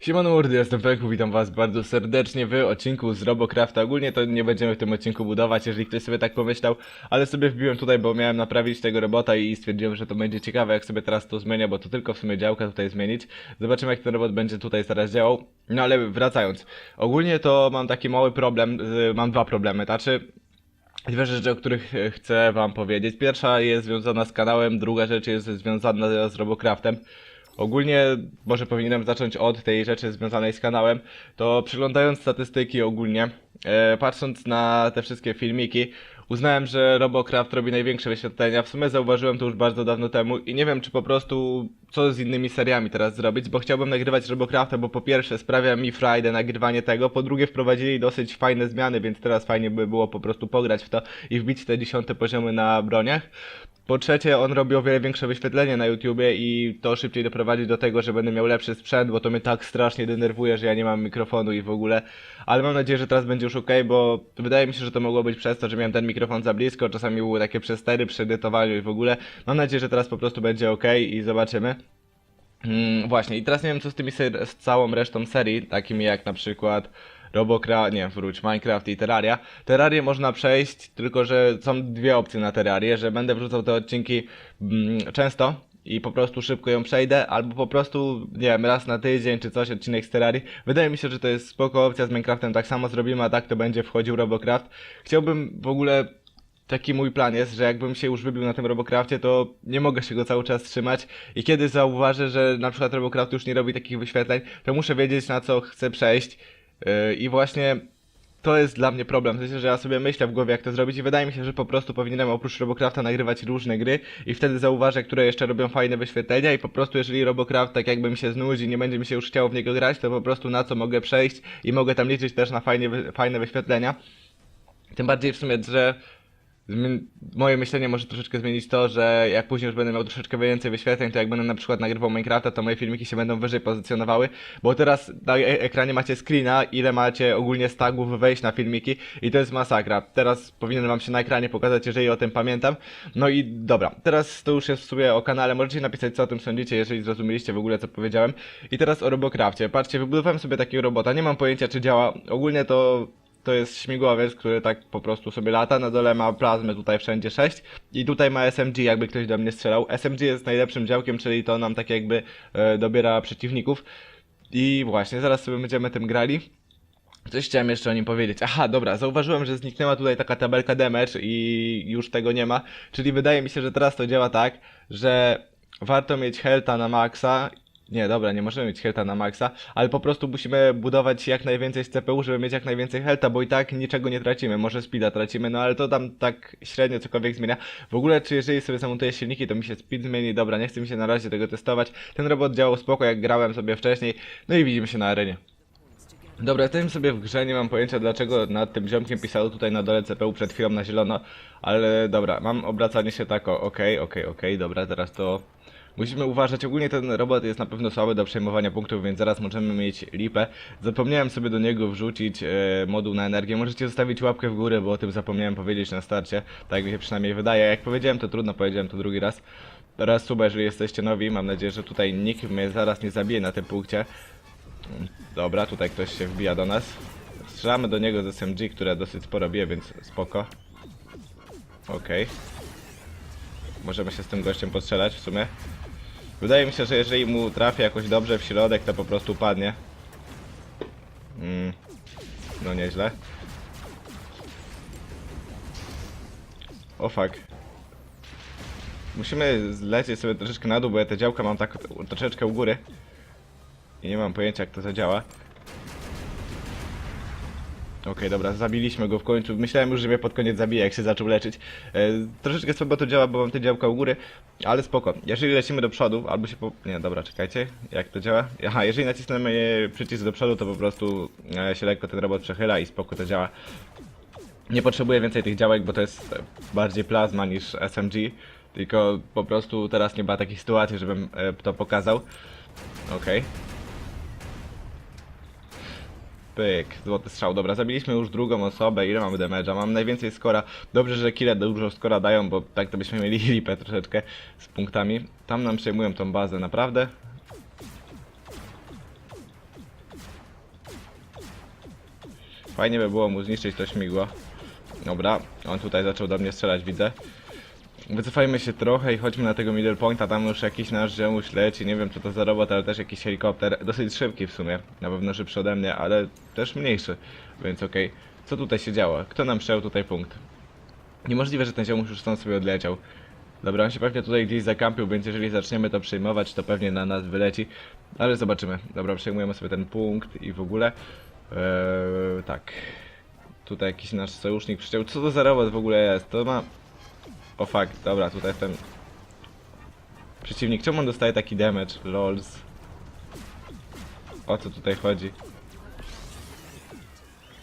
Siemano mordy, jestem Feku, witam was bardzo serdecznie w odcinku z Robocrafta. Ogólnie to nie będziemy w tym odcinku budować, jeżeli ktoś sobie tak pomyślał, ale sobie wbiłem tutaj, bo miałem naprawić tego robota i stwierdziłem, że to będzie ciekawe, jak sobie teraz to zmienię, bo to tylko w sumie działka tutaj zmienić. Zobaczymy, jak ten robot będzie tutaj teraz działał. No ale wracając, ogólnie to mam taki mały problem, mam dwa problemy, znaczy... Dwie rzeczy, o których chcę wam powiedzieć. Pierwsza jest związana z kanałem, druga rzecz jest związana z Robocraftem. Ogólnie może powinienem zacząć od tej rzeczy związanej z kanałem. To przeglądając statystyki ogólnie, e, patrząc na te wszystkie filmiki, uznałem, że Robocraft robi największe wyświetlenia. W sumie zauważyłem to już bardzo dawno temu i nie wiem, czy po prostu co z innymi seriami teraz zrobić, bo chciałbym nagrywać Robocrafta, bo po pierwsze sprawia mi Friday nagrywanie tego, po drugie wprowadzili dosyć fajne zmiany, więc teraz fajnie by było po prostu pograć w to i wbić te dziesiąte poziomy na broniach. Po trzecie, on robi o wiele większe wyświetlenie na YouTubie i to szybciej doprowadzi do tego, że będę miał lepszy sprzęt, bo to mnie tak strasznie denerwuje, że ja nie mam mikrofonu i w ogóle. Ale mam nadzieję, że teraz będzie już ok, bo wydaje mi się, że to mogło być przez to, że miałem ten mikrofon za blisko, czasami były takie przestery przy edytowaniu i w ogóle. Mam nadzieję, że teraz po prostu będzie ok i zobaczymy. Mm, właśnie, i teraz nie wiem co z tymi z całą resztą serii, takimi jak na przykład Robocraft, nie, wróć, Minecraft i Terraria. Terrarię można przejść, tylko że są dwie opcje na Terrarię, że będę wrzucał te odcinki mm, często i po prostu szybko ją przejdę, albo po prostu, nie wiem, raz na tydzień czy coś, odcinek z Terrarii. Wydaje mi się, że to jest spoko opcja z Minecraftem, tak samo zrobimy, a tak to będzie wchodził Robocraft. Chciałbym w ogóle taki mój plan jest, że jakbym się już wybił na tym Robocrafcie, to nie mogę się go cały czas trzymać i kiedy zauważę, że na przykład Robocraft już nie robi takich wyświetleń, to muszę wiedzieć na co chcę przejść i właśnie to jest dla mnie problem, w sensie, że ja sobie myślę w głowie jak to zrobić i wydaje mi się, że po prostu powinienem oprócz Robocrafta nagrywać różne gry i wtedy zauważę, które jeszcze robią fajne wyświetlenia i po prostu jeżeli Robocraft tak jakby mi się znudzi, nie będzie mi się już chciało w niego grać, to po prostu na co mogę przejść i mogę tam liczyć też na fajnie, fajne wyświetlenia. Tym bardziej w sumie, że moje myślenie może troszeczkę zmienić to, że jak później już będę miał troszeczkę więcej wyświetleń, to jak będę na przykład nagrywał Minecrafta, to moje filmiki się będą wyżej pozycjonowały, bo teraz na e- ekranie macie screena, ile macie ogólnie stagów wejść na filmiki i to jest masakra. Teraz powinienem wam się na ekranie pokazać, jeżeli o tym pamiętam. No i dobra, teraz to już jest w sumie o kanale, możecie napisać co o tym sądzicie, jeżeli zrozumieliście w ogóle co powiedziałem. I teraz o Robocrafcie. Patrzcie, wybudowałem sobie takiego robota, nie mam pojęcia czy działa, ogólnie to to jest śmigłowiec, który tak po prostu sobie lata. Na dole ma plazmę tutaj wszędzie 6 i tutaj ma SMG, jakby ktoś do mnie strzelał. SMG jest najlepszym działkiem, czyli to nam tak jakby e, dobiera przeciwników. I właśnie, zaraz sobie będziemy tym grali. Coś chciałem jeszcze o nim powiedzieć. Aha, dobra, zauważyłem, że zniknęła tutaj taka tabelka damage i już tego nie ma. Czyli wydaje mi się, że teraz to działa tak, że warto mieć healtha na maksa. Nie, dobra, nie możemy mieć healtha na maksa, ale po prostu musimy budować jak najwięcej z CPU, żeby mieć jak najwięcej healtha, bo i tak niczego nie tracimy. Może speeda tracimy, no ale to tam tak średnio cokolwiek zmienia. W ogóle, czy jeżeli sobie zamontuję silniki, to mi się speed zmieni. Dobra, nie chcę mi się na razie tego testować. Ten robot działał spoko, jak grałem sobie wcześniej. No i widzimy się na arenie. Dobra, jesteśmy sobie w grze, nie mam pojęcia dlaczego nad tym ziomkiem pisało tutaj na dole CPU przed chwilą na zielono, ale dobra, mam obracanie się tak, o, okej, okej, okej, dobra, teraz to... Musimy uważać, ogólnie ten robot jest na pewno słaby do przejmowania punktów, więc zaraz możemy mieć lipę. Zapomniałem sobie do niego wrzucić e, moduł na energię, możecie zostawić łapkę w górę, bo o tym zapomniałem powiedzieć na starcie, tak mi się przynajmniej wydaje. Jak powiedziałem to trudno, powiedziałem to drugi raz. Teraz suba, jeżeli jesteście nowi, mam nadzieję, że tutaj nikt mnie zaraz nie zabije na tym punkcie. Dobra, tutaj ktoś się wbija do nas. Strzelamy do niego z SMG, które dosyć sporo bije, więc spoko. Okej. Możemy się z tym gościem postrzelać w sumie. Wydaje mi się, że jeżeli mu trafię jakoś dobrze w środek, to po prostu padnie. Mm. No nieźle. O fuck. Musimy zlecieć sobie troszeczkę na dół, bo ja te działka mam tak troszeczkę u góry. I nie mam pojęcia jak to zadziała. Okej, dobra, zabiliśmy go w końcu. Myślałem już, że mnie pod koniec zabije, jak się zaczął leczyć. E, troszeczkę słabo to działa, bo mam te działka u góry, ale spoko. Jeżeli lecimy do przodu, albo się po... Nie, dobra, czekajcie, jak to działa? Aha, jeżeli nacisnemy przycisk do przodu, to po prostu e, się lekko ten robot przechyla i spoko to działa. Nie potrzebuję więcej tych działek, bo to jest bardziej plazma niż SMG. Tylko po prostu teraz nie ma takiej sytuacji, żebym e, to pokazał. Okej. Pyk, złoty strzał. Dobra, zabiliśmy już drugą osobę. Ile mamy damage'a? Mam najwięcej skora. Dobrze, że kile dużo skora dają, bo tak to byśmy mieli lipę troszeczkę z punktami. Tam nam przejmują tą bazę, naprawdę. Fajnie by było mu zniszczyć to śmigło. Dobra, on tutaj zaczął do mnie strzelać, widzę. Wycofajmy się trochę i chodźmy na tego middle pointa, tam już jakiś nasz ziomuś leci, nie wiem co to za robot, ale też jakiś helikopter, dosyć szybki w sumie, na pewno szybszy ode mnie, ale też mniejszy, więc okej. Co tutaj się działo? Kto nam przejął tutaj punkt? Niemożliwe, że ten ziomuś już stąd sobie odleciał. Dobra, on się pewnie tutaj gdzieś zakampił, więc jeżeli zaczniemy to przejmować, to pewnie na nas wyleci. Ale zobaczymy. Dobra, przejmujemy sobie ten punkt i w ogóle. Eee, tak. Tutaj jakiś nasz sojusznik przyciął. Co to za robot w ogóle jest? To ma... O fuck, dobra, tutaj ten... Przeciwnik, czemu on dostaje taki damage? Lols. O co tutaj chodzi?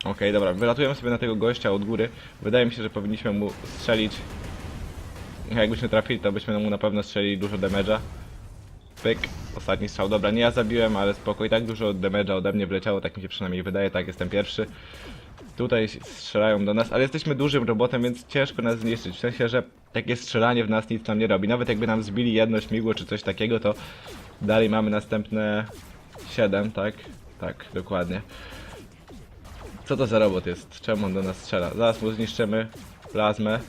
Okej, dobra, wylatujemy sobie na tego gościa od góry. Wydaje mi się, że powinniśmy mu strzelić. Jakbyśmy trafili, to byśmy mu na pewno strzelili dużo damage'a. Pyk, ostatni strzał. Dobra, nie ja zabiłem, ale spoko. I tak dużo damage'a ode mnie wleciało, tak mi się przynajmniej wydaje, tak, jestem pierwszy. Tutaj strzelają do nas, ale jesteśmy dużym robotem, więc ciężko nas zniszczyć. W sensie, że takie strzelanie w nas nic nam nie robi. Nawet jakby nam zbili jedno śmigło czy coś takiego, to dalej mamy następne 7, tak? Tak, dokładnie. Co to za robot jest? Czemu on do nas strzela? Zaraz mu zniszczymy plazmę.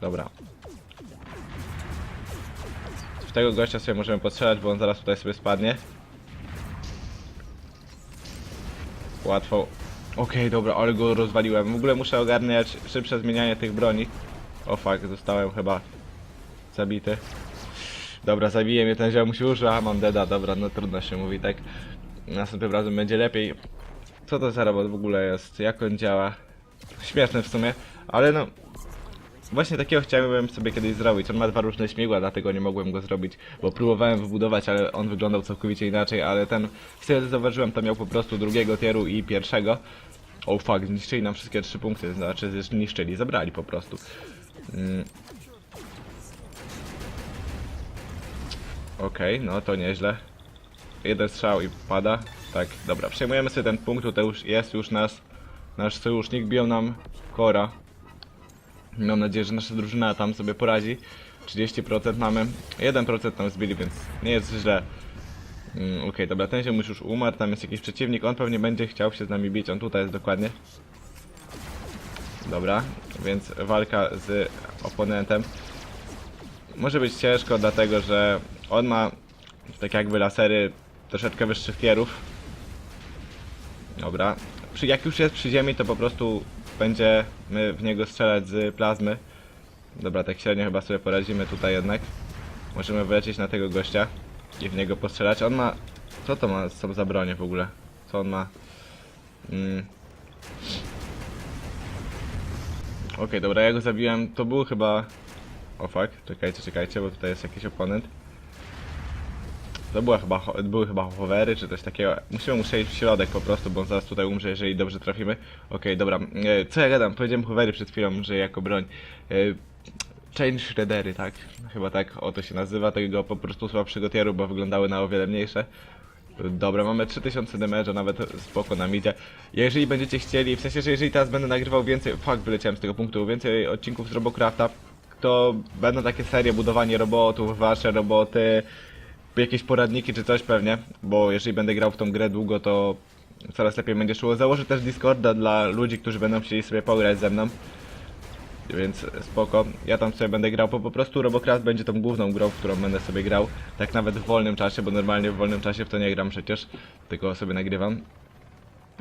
Dobra. W tego gościa sobie możemy postrzelać, bo on zaraz tutaj sobie spadnie. Łatwo. Okej, dobra, ale go rozwaliłem. W ogóle muszę ogarniać szybsze zmienianie tych broni. O fuck, zostałem chyba zabity. Dobra, zabije mnie ten ziom się użył, a mam deda, dobra, no trudno się mówi, tak. Następnym razem będzie lepiej. Co to za robot w ogóle jest? Jak on działa? Śmieszne w sumie, ale no... Właśnie takiego chciałem sobie kiedyś zrobić. On ma dwa różne śmigła, dlatego nie mogłem go zrobić, bo próbowałem wybudować, ale on wyglądał całkowicie inaczej, ale ten, co zauważyłem, to miał po prostu drugiego tieru i pierwszego. Oh fuck, zniszczyli nam wszystkie trzy punkty, znaczy zniszczyli, zabrali po prostu. Mm. Okej, no to nieźle. Jeden strzał i pada. Tak, dobra, przejmujemy sobie ten punkt, tutaj już jest już nas, nasz sojusznik, biją nam Kora. Mam nadzieję, że nasza drużyna tam sobie poradzi. 30% mamy, 1% tam zbili, więc nie jest źle. Mm, Okej, dobra, ten ziomuś już umarł, tam jest jakiś przeciwnik, on pewnie będzie chciał się z nami bić, on tutaj jest dokładnie. Dobra, więc walka z oponentem. Może być ciężko, dlatego że on ma tak jakby lasery troszeczkę wyższych tierów. Dobra. Jak już jest przy ziemi, to po prostu będziemy w niego strzelać z plazmy. Dobra, tak średnio chyba sobie poradzimy tutaj jednak. Możemy wylecieć na tego gościa i w niego postrzelać. On ma... Co to ma są za bronie w ogóle? Co on ma? Mm. Okej, dobra, ja go zabiłem. To był chyba... O fuck, czekajcie, czekajcie, bo tutaj jest jakiś oponent. To była chyba, były chyba hovery czy coś takiego. Musimy mu w środek po prostu, bo on zaraz tutaj umrze, jeżeli dobrze trafimy. Okej, dobra. E, co ja gadam? Powiedziałem hovery przed chwilą, że jako broń. E, chain shreddery, tak? Chyba tak o to się nazywa, tego po prostu słabszego tieru, bo wyglądały na o wiele mniejsze. Dobra, mamy 3000 damage'a, nawet spoko nam idzie. Jeżeli będziecie chcieli, w sensie, że jeżeli teraz będę nagrywał więcej, fuck, wyleciałem z tego punktu, więcej odcinków z Robocrafta, to będą takie serie, budowanie robotów, wasze roboty, jakieś poradniki czy coś pewnie, bo jeżeli będę grał w tą grę długo, to coraz lepiej będzie szło. Założę też Discorda dla ludzi, którzy będą chcieli sobie pograć ze mną. Więc spoko, ja tam sobie będę grał, bo po prostu Robocraft będzie tą główną grą, w którą będę sobie grał. Tak nawet w wolnym czasie, bo normalnie w wolnym czasie w to nie gram przecież, tylko sobie nagrywam.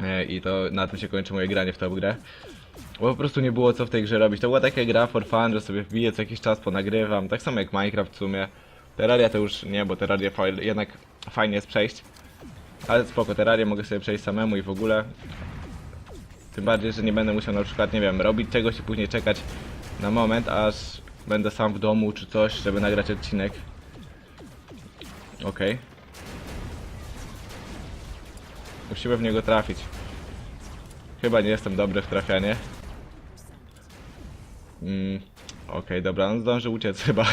E, I to na tym się kończy moje granie w tę grę. Bo po prostu nie było co w tej grze robić. To była taka gra for fun, że sobie wbiję co jakiś czas, ponagrywam. Tak samo jak Minecraft w sumie. Terraria to już nie, bo Terraria jednak fajnie jest przejść. Ale spoko, Terrarię mogę sobie przejść samemu i w ogóle. Tym bardziej, że nie będę musiał na przykład, nie wiem, robić czegoś i później czekać na moment, aż będę sam w domu czy coś, żeby nagrać odcinek. Okej. Musimy w niego trafić. Chyba nie jestem dobry w trafianie. Mm, Okej, dobra, on zdąży uciec chyba.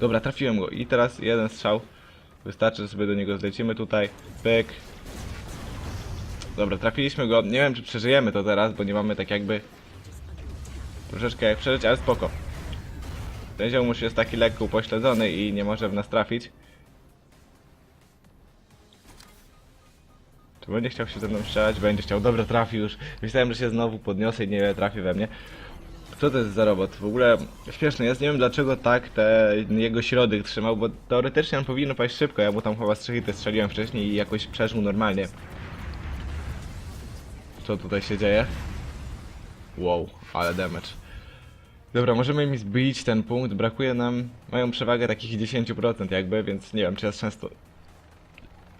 Dobra, trafiłem go i teraz jeden strzał. Wystarczy, że sobie do niego zlecimy tutaj. Pyk. Dobra, trafiliśmy go. Nie wiem, czy przeżyjemy to teraz, bo nie mamy tak jakby troszeczkę jak przeżyć, ale spoko. Ten ziomuś jest taki lekko upośledzony i nie może w nas trafić. Będzie chciał się ze mną strzelać, będzie chciał. Dobra, trafi już. Myślałem, że się znowu podniosę i nie trafi we mnie. Co to jest za robot? W ogóle śmieszny jest, nie wiem dlaczego tak te, jego środek trzymał, bo teoretycznie on powinien paść szybko, ja mu tam chyba te strzeliłem wcześniej i jakoś przeżył normalnie. Co tutaj się dzieje? Wow, ale damage. Dobra, możemy mi zbić ten punkt, brakuje nam, mają przewagę takich 10% jakby, więc nie wiem czy jest często...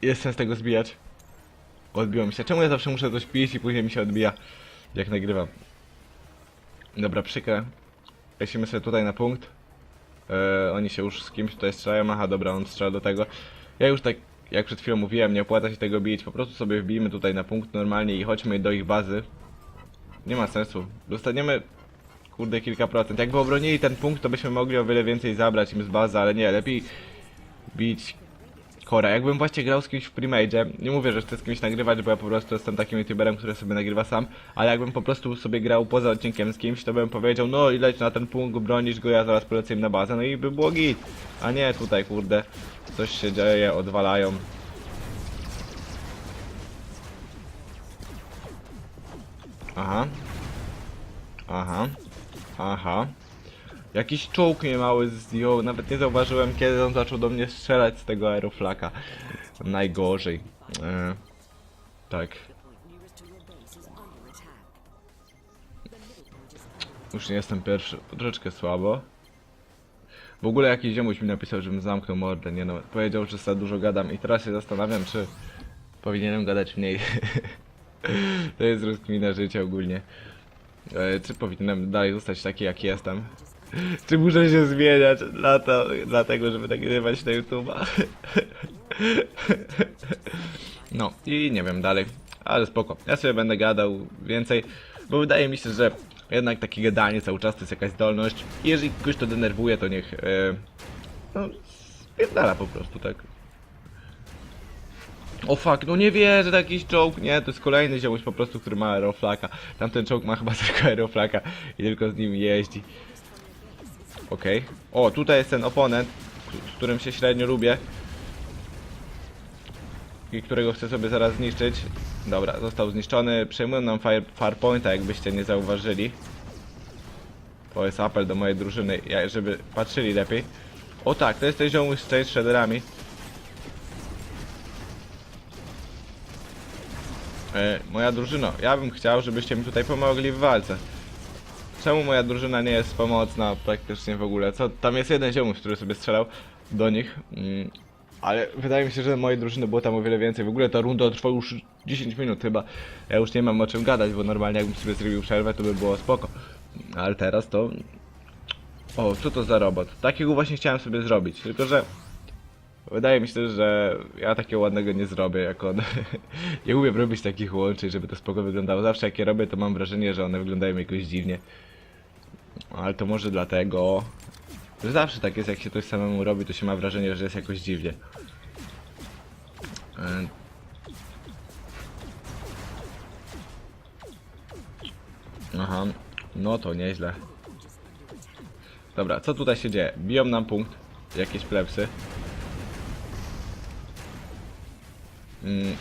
Jest sens tego zbijać? Odbiło mi się. Czemu ja zawsze muszę coś pić i później mi się odbija, jak nagrywam? Dobra, przykrę. Lecimy sobie tutaj na punkt. E, oni się już z kimś tutaj strzelają. Aha, dobra, on strzela do tego. Ja już tak, jak przed chwilą mówiłem, nie opłaca się tego bić. Po prostu sobie wbijmy tutaj na punkt normalnie i chodźmy do ich bazy. Nie ma sensu. Dostaniemy, kurde, kilka procent. Jakby obronili ten punkt, to byśmy mogli o wiele więcej zabrać im z bazy, ale nie, lepiej bić Kora. Jakbym właśnie grał z kimś w Premage, nie mówię, że chcę z kimś nagrywać, bo ja po prostu jestem takim youtuberem, który sobie nagrywa sam, ale jakbym po prostu sobie grał poza odcinkiem z kimś, to bym powiedział, no i leć na ten punkt, bronisz go, ja zaraz polecę im na bazę, no i by było git. A nie tutaj, kurde, coś się dzieje, odwalają. Aha. Aha. Aha. Jakiś czołg mnie mały zdjął, nawet nie zauważyłem kiedy on zaczął do mnie strzelać z tego aeroflaka. Najgorzej. E, tak. Już nie jestem pierwszy, troszeczkę słabo. W ogóle jakiś ziomuś mi napisał, żebym zamknął mordę, nie no, powiedział, że za dużo gadam i teraz się zastanawiam, czy powinienem gadać mniej. to jest rozkmina życia ogólnie. E, czy powinienem dalej zostać taki, jaki jestem? Czy muszę się zmieniać dla to, dlatego, żeby nagrywać na YouTube'a? No i nie wiem dalej, ale spoko. Ja sobie będę gadał więcej, bo wydaje mi się, że jednak takie gadanie cały czas to jest jakaś zdolność. I jeżeli kogoś to denerwuje, to niech e, no, spierdala po prostu, tak. O fuck, no nie wierzę, jakiś czołg, nie, to jest kolejny ziomuś po prostu, który ma aeroflaka. Tamten czołg ma chyba tylko aeroflaka i tylko z nim jeździ. Okej. O, tutaj jest ten oponent, z którym się średnio lubię. I którego chcę sobie zaraz zniszczyć. Dobra, został zniszczony. Przejmują nam fire, farpointa, jakbyście nie zauważyli. To jest apel do mojej drużyny, żeby patrzyli lepiej. O tak, to jest ten ziomuś z Change. E, moja drużyno, ja bym chciał, żebyście mi tutaj pomogli w walce. Czemu moja drużyna nie jest pomocna praktycznie w ogóle? Co, tam jest jeden ziomuś, który sobie strzelał do nich. Mm, ale wydaje mi się, że mojej drużyny było tam o wiele więcej. W ogóle ta runda trwa już 10 minut chyba. Ja już nie mam o czym gadać, bo normalnie jakbym sobie zrobił przerwę, to by było spoko. Ale teraz to... O, co to za robot? Takiego właśnie chciałem sobie zrobić, tylko że... Wydaje mi się, że ja takiego ładnego nie zrobię jak on. nie umiem robić takich łączeń, żeby to spoko wyglądało. Zawsze jak je robię, to mam wrażenie, że one wyglądają jakoś dziwnie. Ale to może dlatego, że zawsze tak jest, jak się coś samemu robi, to się ma wrażenie, że jest jakoś dziwnie. E, Aha, no to nieźle. Dobra, co tutaj się dzieje? Biją nam punkt, jakieś plepsy. Mm.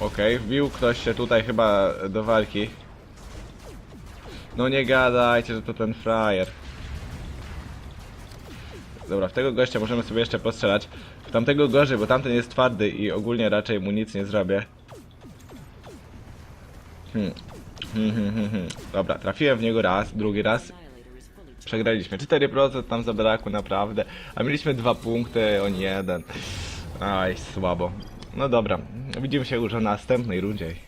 Okej, wbił ktoś się tutaj chyba do walki. No nie gadajcie, że to ten frajer. Dobra, w tego gościa możemy sobie jeszcze postrzelać. W tamtego gorzej, bo tamten jest twardy i ogólnie raczej mu nic nie zrobię. Hmm. Hmm, hmm, hmm, hmm. Dobra, trafiłem w niego raz, drugi raz. Przegraliśmy 4% tam zabrakło naprawdę. A mieliśmy dwa punkty, on jeden. Aj, słabo. No dobra, widzimy się już w następnej rundzie.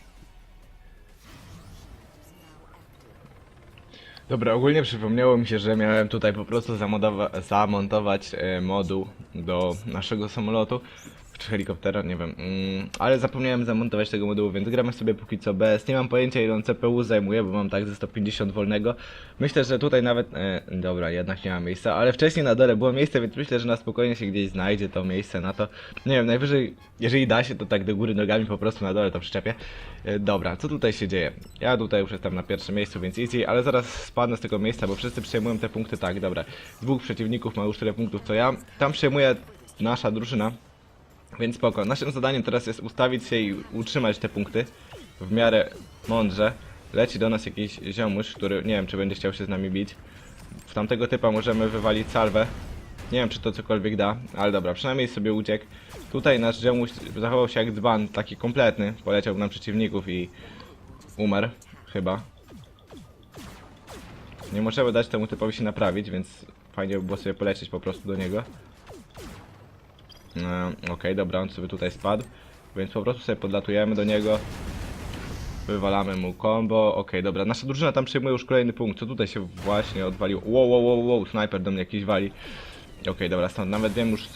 Dobra, ogólnie przypomniało mi się, że miałem tutaj po prostu zamodowa- zamontować e, moduł do naszego samolotu, czy helikoptera, nie wiem, mm, ale zapomniałem zamontować tego modułu, więc gramy sobie póki co bez. Nie mam pojęcia ile on CPU zajmuje, bo mam tak ze 150 wolnego. Myślę, że tutaj nawet, e, dobra, jednak nie ma miejsca, ale wcześniej na dole było miejsce, więc myślę, że na spokojnie się gdzieś znajdzie to miejsce na to. Nie wiem, najwyżej, jeżeli da się, to tak do góry nogami po prostu na dole to przyczepię. E, dobra, co tutaj się dzieje? Ja tutaj już jestem na pierwszym miejscu, więc easy, ale zaraz spadnę z tego miejsca, bo wszyscy przejmują te punkty tak, dobra. Dwóch przeciwników ma już tyle punktów co ja. Tam przejmuje nasza drużyna. Więc spoko. Naszym zadaniem teraz jest ustawić się i utrzymać te punkty w miarę mądrze. Leci do nas jakiś ziomuś, który nie wiem czy będzie chciał się z nami bić. W tamtego typa możemy wywalić salwę. Nie wiem czy to cokolwiek da, ale dobra, przynajmniej sobie uciekł. Tutaj nasz ziomuś zachował się jak dzban, taki kompletny. Poleciał na przeciwników i umarł, chyba. Nie możemy dać temu typowi się naprawić, więc fajnie by było sobie polecieć po prostu do niego. E, Okej, dobra, on sobie tutaj spadł. Więc po prostu sobie podlatujemy do niego. Wywalamy mu combo. Okej, dobra, nasza drużyna tam przyjmuje już kolejny punkt. Co tutaj się właśnie odwaliło? Wow, wow, wow, wow, snajper do mnie jakiś wali. Okej, dobra, stąd nawet wiem już...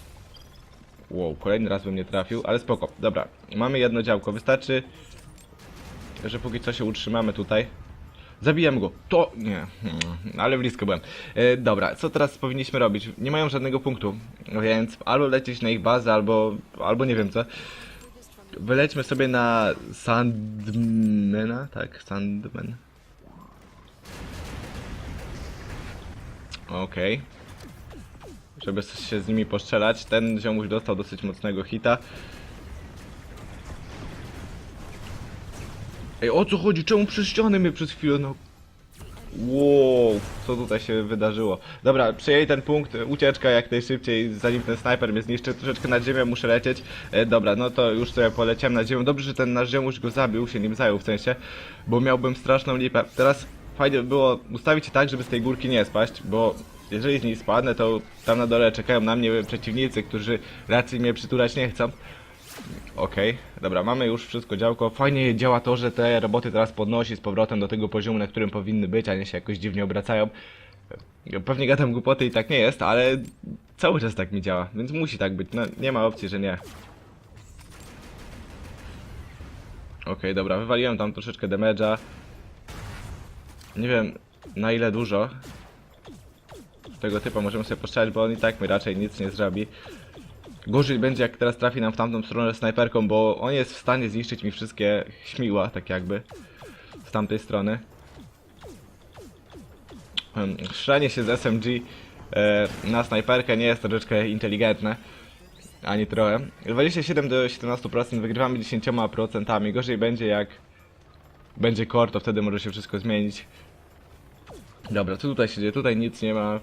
Wow, kolejny raz bym nie trafił, ale spoko. Dobra, mamy jedno działko. Wystarczy, że póki co się utrzymamy tutaj. Zabijemy go. To nie, hmm, ale blisko byłem. E, dobra, co teraz powinniśmy robić? Nie mają żadnego punktu, więc albo lecieć na ich bazę, albo, albo nie wiem co. Wylećmy sobie na Sandmana, tak, Sandman. Okej. Żeby się z nimi postrzelać. Ten ziomuś dostał dosyć mocnego hita. Ej, o co chodzi? Czemu przez ścianę mnie przez chwilę, no... Wow, co tutaj się wydarzyło? Dobra, przejęli ten punkt, ucieczka jak najszybciej, zanim ten snajper mnie zniszczy, troszeczkę nad ziemią muszę lecieć. E, dobra, no to już sobie poleciałem nad ziemią. Dobrze, że ten nasz ziomuś go zabił, się nim zajął w sensie, bo miałbym straszną lipę. Teraz fajnie by było ustawić się tak, żeby z tej górki nie spaść, bo jeżeli z niej spadnę, to tam na dole czekają na mnie przeciwnicy, którzy raczej mnie przytulać nie chcą. Okej, dobra, mamy już wszystko działko. Fajnie działa to, że te roboty teraz podnosi z powrotem do tego poziomu, na którym powinny być, a nie się jakoś dziwnie obracają. Pewnie gadam głupoty i tak nie jest, ale cały czas tak mi działa, więc musi tak być. No, nie ma opcji, że nie. Okej, dobra, wywaliłem tam troszeczkę damage'a. Nie wiem na ile dużo. Tego typa możemy sobie postrzelać, bo on i tak mi raczej nic nie zrobi. Gorzej będzie jak teraz trafi nam w tamtą stronę snajperką, bo on jest w stanie zniszczyć mi wszystkie śmiła, tak jakby. Z tamtej strony. Em, Strzelanie się z SMG e, na snajperkę nie jest troszeczkę inteligentne. Ani trochę. 27 do 17% wygrywamy 10%. Gorzej będzie jak będzie core, to wtedy może się wszystko zmienić. Dobra, co tutaj się dzieje? Tutaj nic nie ma.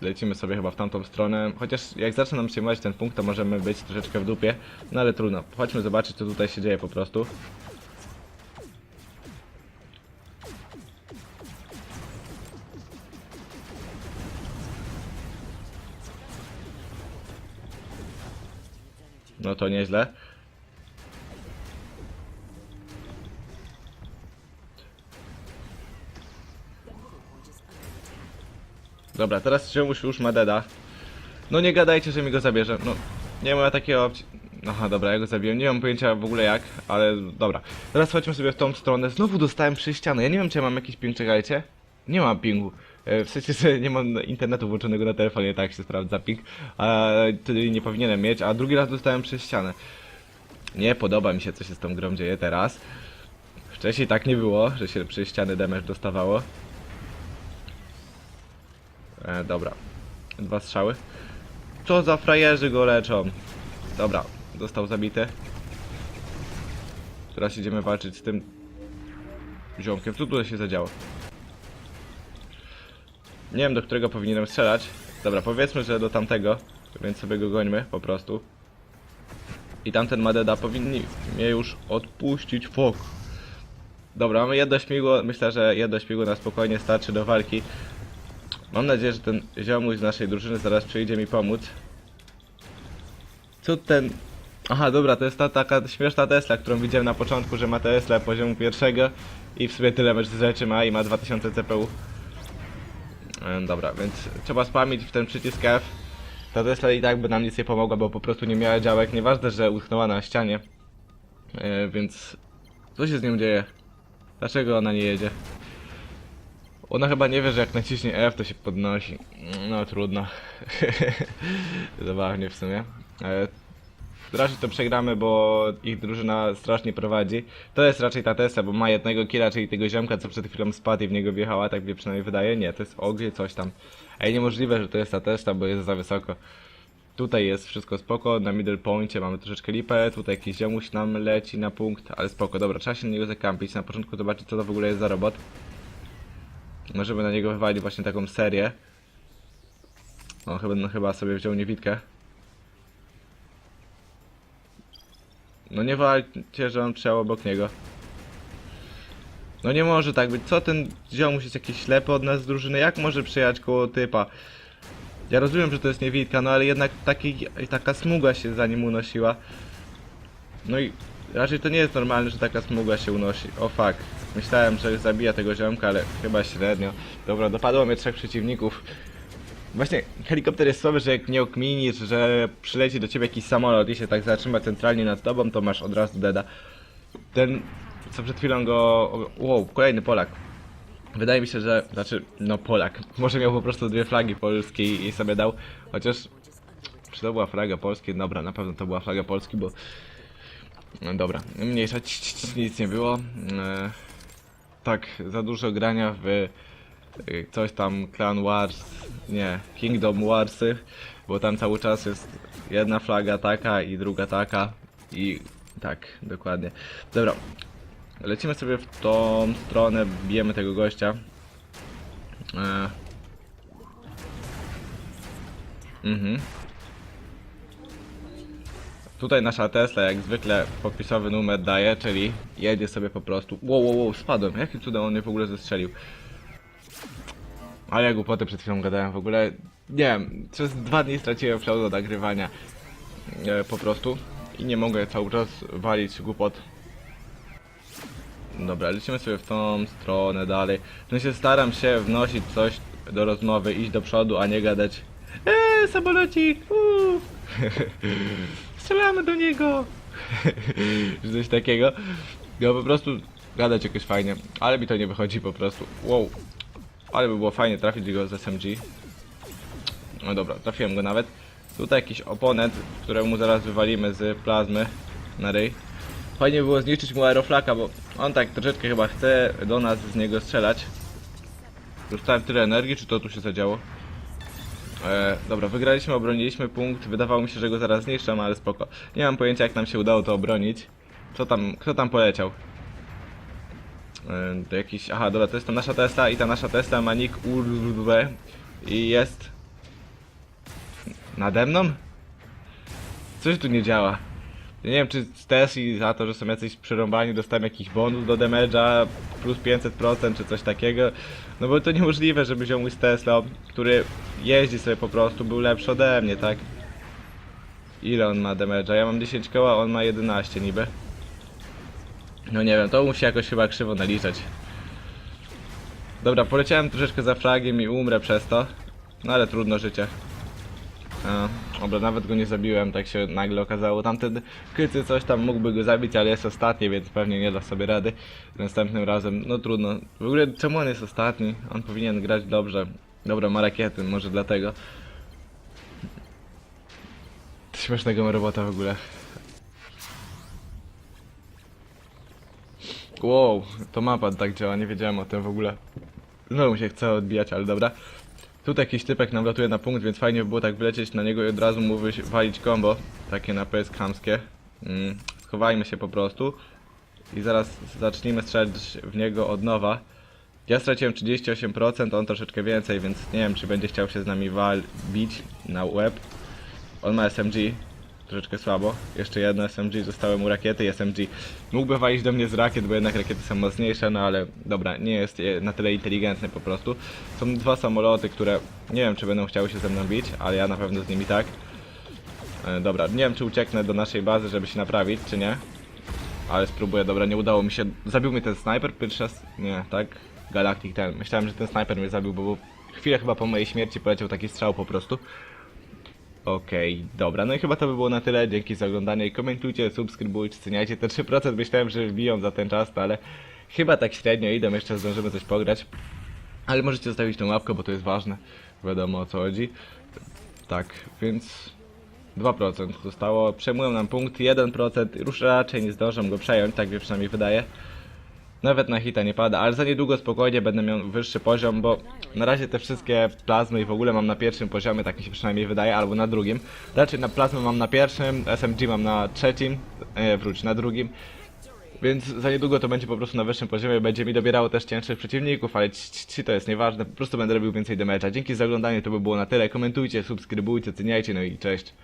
Lecimy sobie chyba w tamtą stronę. Chociaż jak zacznie nam przejmować ten punkt, to możemy być troszeczkę w dupie. No ale trudno. Chodźmy zobaczyć, co tutaj się dzieje po prostu. No to nieźle. Dobra, teraz czemuś już ma deda. No nie gadajcie, że mi go zabierze. No, nie ma takiej opcji. Aha, dobra, ja go zabiłem. Nie mam pojęcia w ogóle jak, ale dobra. Teraz chodźmy sobie w tą stronę. Znowu dostałem przez ścianę. Ja nie wiem, czy ja mam jakiś ping, czekajcie. Nie mam pingu. E, W sensie, że nie mam internetu włączonego na telefonie, tak się sprawdza ping. A wtedy nie powinienem mieć, a drugi raz dostałem przez ścianę. Nie podoba mi się, co się z tą grą dzieje teraz. Wcześniej tak nie było, że się przez ściany damage dostawało. E, dobra. Dwa strzały. Co za frajerzy go leczą. Dobra, został zabity. Teraz idziemy walczyć z tym ziomkiem. Co tutaj się zadziało? Nie wiem, do którego powinienem strzelać. Dobra, powiedzmy, że do tamtego. Więc sobie go gońmy, po prostu. I tamten Madeda powinni mnie już odpuścić. Fok. Dobra, mamy jedno śmigło. Myślę, że jedno śmigło na spokojnie starczy do walki. Mam nadzieję, że ten ziomuś z naszej drużyny zaraz przyjdzie mi pomóc. Co ten... Aha, dobra, to jest ta taka śmieszna Tesla, którą widziałem na początku, że ma Tesla poziomu pierwszego i w sobie tyle rzeczy ma i ma 2000 CPU. E, Dobra, więc trzeba spamić w ten przycisk F. Ta Tesla i tak by nam nic nie pomogła, bo po prostu nie miała działek. Nieważne, że utknęła na ścianie. E, więc... Co się z nią dzieje? Dlaczego ona nie jedzie? Ona chyba nie wie, że jak naciśnie F, to się podnosi. No trudno. Zabawnie w sumie. E, raczej to przegramy, bo ich drużyna strasznie prowadzi. To jest raczej ta Tesla, bo ma jednego killa, czyli tego ziomka, co przed chwilą spadł i w niego wjechała, tak mi przynajmniej wydaje. Nie, to jest ognie coś tam. Ej, niemożliwe, że to jest ta Tesla, bo jest za wysoko. Tutaj jest wszystko spoko, na middle poincie mamy troszeczkę lipę, tutaj jakiś ziomuś nam leci na punkt, ale spoko, dobra, trzeba się na niego zakampić, na początku zobaczyć co to w ogóle jest za robot. Możemy na niego wywalić właśnie taką serię. O, chyba, no, chyba sobie wziął niewidkę. No nie walcie, że on trzeba obok niego. No nie może tak być. Co ten ziomuś jest jakiś ślepy od nas z drużyny? Jak może przyjechać koło typa? Ja rozumiem, że to jest niewidka, no ale jednak taki, taka smuga się za nim unosiła. No i raczej to nie jest normalne, że taka smuga się unosi. O fuck. Myślałem, że zabija tego ziomka, ale chyba średnio. Dobra, dopadło mnie trzech przeciwników. Właśnie, helikopter jest słaby, że jak nie okminisz, że przyleci do ciebie jakiś samolot i się tak zatrzyma centralnie nad tobą, to masz od razu deda. Ten, co przed chwilą go... Wow, kolejny Polak. Wydaje mi się, że... Znaczy, no Polak. Może miał po prostu dwie flagi polskie i sobie dał. Chociaż... Czy to była flaga polskiej? Dobra, na pewno to była flaga Polski, bo... No dobra, mniejsza, nic nie było. E, tak, za dużo grania w y, coś tam Clan Wars, nie, Kingdom Warsy, bo tam cały czas jest jedna flaga taka i druga taka i tak, dokładnie. Dobra, lecimy sobie w tą stronę, bijemy tego gościa. E, mhm. Tutaj nasza Tesla jak zwykle popisowy numer daje, czyli jedzie sobie po prostu. Wow, wow, wow, spadłem. Jakim cudem on mnie w ogóle zestrzelił? Ale ja głupoty przed chwilą gadałem w ogóle. Nie wiem, przez dwa dni straciłem flow do nagrywania. E, po prostu. I nie mogę cały czas walić głupot. Dobra, lecimy sobie w tą stronę dalej. W sensie staram się wnosić coś do rozmowy, iść do przodu, a nie gadać Eee, samolocik! uuu. Strzelamy do niego! Coś takiego. No po prostu gadać jakoś fajnie, ale mi to nie wychodzi po prostu. Wow. Ale by było fajnie trafić go z SMG. No dobra, trafiłem go nawet. Tutaj jakiś oponent, któremu zaraz wywalimy z plazmy na ryj. Fajnie by było zniszczyć mu aeroflaka, bo on tak troszeczkę chyba chce do nas z niego strzelać. Dostałem tyle energii, czy to tu się zadziało? E, dobra, wygraliśmy, obroniliśmy punkt. Wydawało mi się, że go zaraz zniszczę, ale spoko. Nie mam pojęcia, jak nam się udało to obronić. Co tam, kto tam poleciał? E, to jakiś. Aha, dobra, to jest ta nasza Tesla i ta nasza Tesla ma nick URW i jest. Nade mną? Coś tu nie działa. Nie wiem, czy z Tesli za to, że są jacyś przerąbani, dostałem jakiś bonus do damage'a plus 500% czy coś takiego. No bo to niemożliwe, żeby ziomuś z Tesla, który jeździ sobie po prostu, był lepszy ode mnie, tak? Ile on ma damage'a? Ja mam 10 koła, on ma 11 niby. No nie wiem, to musi jakoś chyba krzywo naliczać. Dobra, poleciałem troszeczkę za flagiem i umrę przez to. No ale trudno życie. A, dobra, nawet go nie zabiłem, tak się nagle okazało. Tamten kryty coś tam mógłby go zabić, ale jest ostatni, więc pewnie nie da sobie rady. Następnym razem, no trudno. W ogóle czemu on jest ostatni? On powinien grać dobrze. Dobra, ma rakiety, może dlatego. Śmiesznego ma robota w ogóle. Wow, to mapa tak działa, nie wiedziałem o tym w ogóle. Znowu się chce odbijać, ale dobra. Tutaj jakiś typek nam latuje na punkt, więc fajnie by było tak wlecieć na niego i od razu mu walić combo. Takie na PS chamskie. Mm, schowajmy się po prostu. I zaraz zacznijmy strzelać w niego od nowa. Ja straciłem 38%, on troszeczkę więcej, więc nie wiem czy będzie chciał się z nami wal bić na łeb. On ma SMG, troszeczkę słabo. Jeszcze jedno SMG, zostały mu rakiety i SMG. Mógłby walić do mnie z rakiet, bo jednak rakiety są mocniejsze, no ale dobra, nie jest e, na tyle inteligentny po prostu. Są dwa samoloty, które nie wiem czy będą chciały się ze mną bić, ale ja na pewno z nimi tak. E, dobra, nie wiem czy ucieknę do naszej bazy, żeby się naprawić, czy nie. Ale spróbuję, dobra, nie udało mi się. Zabił mnie ten snajper pierwszy raz? Nie, tak? Galactic ten. Myślałem, że ten snajper mnie zabił, bo chwilę chyba po mojej śmierci poleciał taki strzał po prostu. Okej, dobra, no i chyba to by było na tyle. Dzięki za oglądanie. Komentujcie, subskrybujcie, ceniajcie te 3%. Myślałem, że wbiją za ten czas, no ale chyba tak średnio idą. Jeszcze zdążymy coś pograć. Ale możecie zostawić tą łapkę, bo to jest ważne. Wiadomo o co chodzi. Tak, więc 2% zostało. Przejmują nam punkt 1%. Już raczej nie zdążą go przejąć, tak mi przynajmniej wydaje. Nawet na hita nie pada, ale za niedługo spokojnie będę miał wyższy poziom, bo na razie te wszystkie plazmy i w ogóle mam na pierwszym poziomie, tak mi się przynajmniej wydaje, albo na drugim. Raczej na plazmy mam na pierwszym, SMG mam na trzecim, e, wróć, na drugim. Więc za niedługo to będzie po prostu na wyższym poziomie, będzie mi dobierało też cięższych przeciwników, ale ci, ci to jest nieważne, po prostu będę robił więcej damage'a. Dzięki za oglądanie, to by było na tyle. Komentujcie, subskrybujcie, ceniajcie, no i cześć.